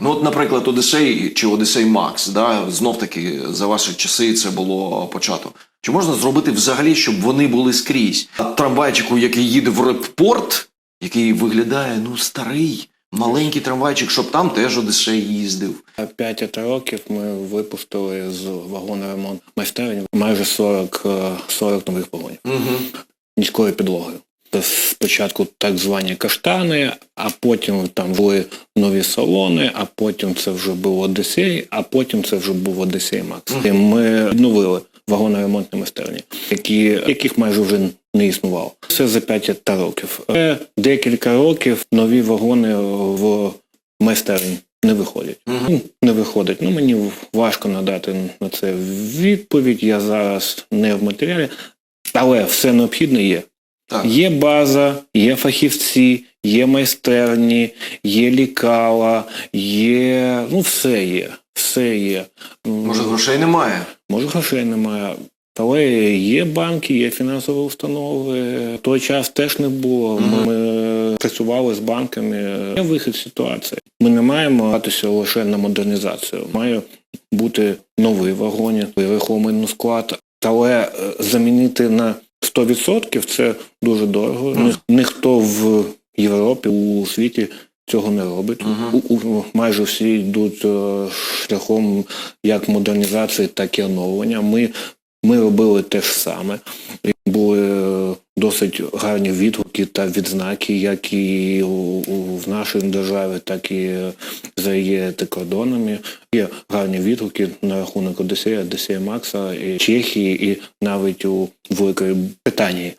Ну, от, наприклад, Одесей чи Одесей Макс, да, знов таки за ваші часи це було почато. Чи можна зробити взагалі, щоб вони були скрізь? А Трамвайчику, який їде в репорт, який виглядає ну старий, маленький трамвайчик, щоб там теж Одесей їздив. 5 років ми випустили з вагону ремонт майстерні майже 40, е, 40 нових вагонів Угу. низькою підлогою. Це Спочатку так звані каштани, а потім там були нові салони, а потім це вже був Одесей, а потім це вже був Одесей Макс. І ми відновили вагоноремонтні майстерні, які, яких майже вже не існувало. Все за 5 років. Е, Декілька років нові вагони в майстерні не виходять. Ну, Не виходить. Ну мені важко надати на це відповідь. Я зараз не в матеріалі, але все необхідне є. Так. Є база, є фахівці, є майстерні, є лікала, є. Ну, все є. Все є. Може, грошей немає? Може, грошей немає. Але є банки, є фінансові установи. В той час теж не було. Ми, ми працювали з банками. Є вихід з ситуації. Ми не маємо гратися лише на модернізацію. Має бути новий вагон, рухомий склад. Але е, замінити на 100% це дуже дорого. Ні- Ніхто в Європі, у світі цього не робить. У, у, майже всі йдуть е, шляхом як модернізації, так і оновлення. Ми, ми робили те ж саме. Були е, досить гарні відгуки та відзнаки, як і в нашій державі, так і за її кордонами. Є гарні відгуки на рахунок Одесея, Одесея Макса, і Чехії, і навіть у Великої Британії.